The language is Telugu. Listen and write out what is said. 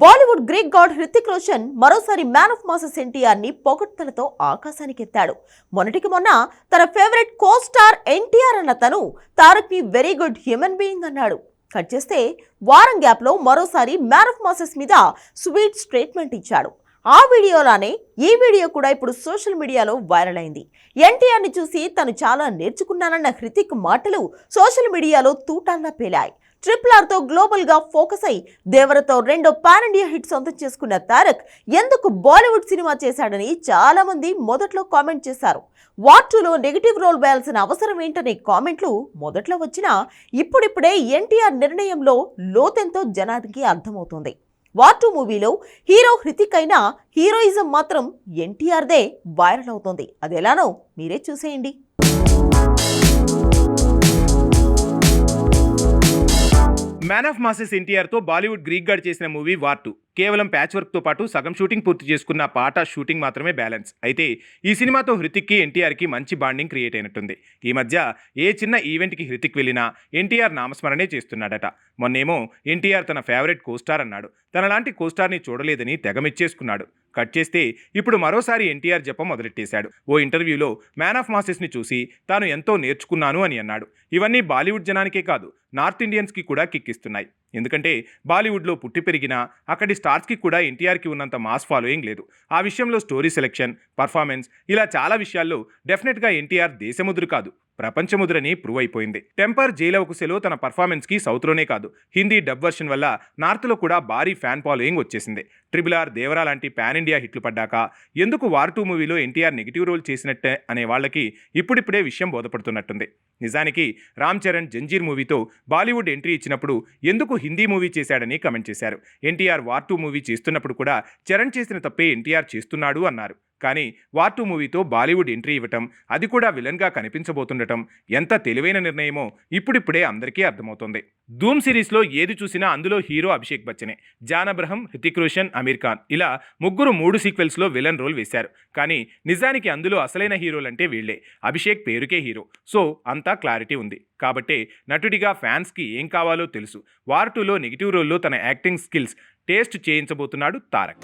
Bollywood Greek god Hrithik Roshan మరోసారి మ్యాన్ ఆఫ్ మాసెస్ ఎన్టీఆర్ని పొగడ్తలతో ఆకాశానికి ఎత్తాడు మొన్నటికి మొన్న తన ఫేవరెట్ కో స్టార్ ఎన్టీఆర్ అన్న తను తారక్ని వెరీ గుడ్ హ్యూమన్ బీయింగ్ అన్నాడు. కట్ చేస్తే వారం గ్యాప్లో మరోసారి మ్యాన్ ఆఫ్ మాసెస్ మీద స్వీట్ స్టేట్మెంట్ ఇచ్చాడు. ఆ వీడియోలానే ఈ వీడియో కూడా ఇప్పుడు సోషల్ మీడియాలో వైరల్ అయింది. ఎన్టీఆర్ని చూసి తను చాలా నేర్చుకున్నానన్న హృతిక్ మాటలు సోషల్ మీడియాలో తూటాల్లా పేలాయి. ట్రిపుల్ ఆర్తో గ్లోబల్గా ఫోకస్ అయి దేవరతో రెండో పాన్ ఇండియా హిట్ సొంతం చేసుకున్న తారక్ ఎందుకు బాలీవుడ్ సినిమా చేశాడని చాలా మంది మొదట్లో కామెంట్ చేశారు. వార్ టూలో నెగిటివ్ రోల్ వేయాల్సిన అవసరం ఏంటనే కామెంట్లు మొదట్లో వచ్చినా ఇప్పుడిప్పుడే ఎన్టీఆర్ నిర్ణయంలో లోతెంతో జనానికి అర్థమవుతోంది. వార్ టూ మూవీలో హీరో హృతిక్ అయినా హీరోయిజం మాత్రం ఎన్టీఆర్దే వైరల్ అవుతోంది. అది ఎలానో మీరే చూసేయండి. మ్యాన్ ఆఫ్ మాసెస్ ఎన్టీఆర్తో బాలీవుడ్ గ్రీక్ గార్డ్ చేసిన మూవీ వార్ టూ కేవలం ప్యాచ్ వర్క్తో పాటు సగం షూటింగ్ పూర్తి చేసుకున్న పాట షూటింగ్ మాత్రమే బ్యాలెన్స్ అయితే ఈ సినిమాతో హృతిక్కి ఎన్టీఆర్కి మంచి బాండింగ్ క్రియేట్ అయినట్టుంది. ఈ మధ్య ఏ చిన్న ఈవెంట్కి హృతిక్ వెళ్ళినా ఎన్టీఆర్ నామస్మరణే చేస్తున్నాడట. మొన్నేమో ఎన్టీఆర్ తన ఫేవరెట్ కోస్టార్ అన్నాడు. తనలాంటి కోస్టార్ని చూడలేదని తెగమెచ్చేసుకున్నాడు కట్ చేస్తే ఇప్పుడు మరోసారి ఎన్టీఆర్ జపం మొదలెట్టేశాడు. ఓ ఇంటర్వ్యూలో మ్యాన్ ఆఫ్ మాసెస్ని చూసి తాను ఎంతో నేర్చుకున్నాను అని అన్నాడు. ఇవన్నీ బాలీవుడ్ జనానికే కాదు నార్త్ ఇండియన్స్కి కూడా కిక్కిస్తున్నాయి. ఎందుకంటే బాలీవుడ్లో పుట్టి పెరిగిన అక్కడి స్టార్స్కి కూడా ఎన్టీఆర్కి ఉన్నంత మాస్ ఫాలోయింగ్ లేదు. ఆ విషయంలో స్టోరీ సెలెక్షన్ పర్ఫార్మెన్స్ ఇలా చాలా విషయాల్లో డెఫినెట్గా ఎన్టీఆర్ దేశముద్రు కాదు. ప్రపంచముద్రని ప్రూవ్ అయిపోయింది టెంపర్ జైలవకుశలో తన పర్ఫార్మెన్స్కి సౌత్లోనే కాదు. హిందీ డబ్ వర్షన్ వల్ల నార్త్లో కూడా భారీ ఫ్యాన్ ఫాలోయింగ్ వచ్చేసింది. ట్రిబుల్ ఆర్ దేవరా లాంటి పాన్ ఇండియా హిట్లు పడ్డాక ఎందుకు వార్ టూ మూవీలో ఎన్టీఆర్ నెగిటివ్ రోల్ చేసినట్టే అనే వాళ్ళకి ఇప్పుడిప్పుడే విషయం బోధపడుతున్నట్టుంది. నిజానికి రామ్ చరణ్ జంజీర్ మూవీతో బాలీవుడ్ ఎంట్రీ ఇచ్చినప్పుడు ఎందుకు హిందీ మూవీ చేశాడని కమెంట్ చేశారు. ఎన్టీఆర్ వార్ టూ మూవీ చేస్తున్నప్పుడు కూడా చరణ్ చేసిన తప్పే ఎన్టీఆర్ చేస్తున్నాడు అన్నారు. కానీ వార్ టూ మూవీతో బాలీవుడ్ ఎంట్రీ ఇవ్వటం అది కూడా విలన్గా కనిపించబోతుండటం ఎంత తెలివైన నిర్ణయమో ఇప్పుడిప్పుడే అందరికీ అర్థమవుతోంది. ధూమ్ సిరీస్లో ఏది చూసినా అందులో హీరో అభిషేక్ బచ్చనే జాన్ అబ్రహం హృతిక్ రోషన్ అమీర్ ఖాన్ ఇలా ముగ్గురు మూడు సీక్వెల్స్లో విలన్ రోల్ వేశారు. కానీ నిజానికి అందులో అసలైన హీరోలంటే వీళ్ళే అభిషేక్ పేరుకే హీరో. సో అంతా క్లారిటీ ఉంది. కాబట్టే నటుడిగా ఫ్యాన్స్కి ఏం కావాలో తెలుసు. వార్ టూలో నెగిటివ్ రోల్లో తన యాక్టింగ్ స్కిల్స్ టేస్ట్ చేయించబోతున్నాడు తారక్.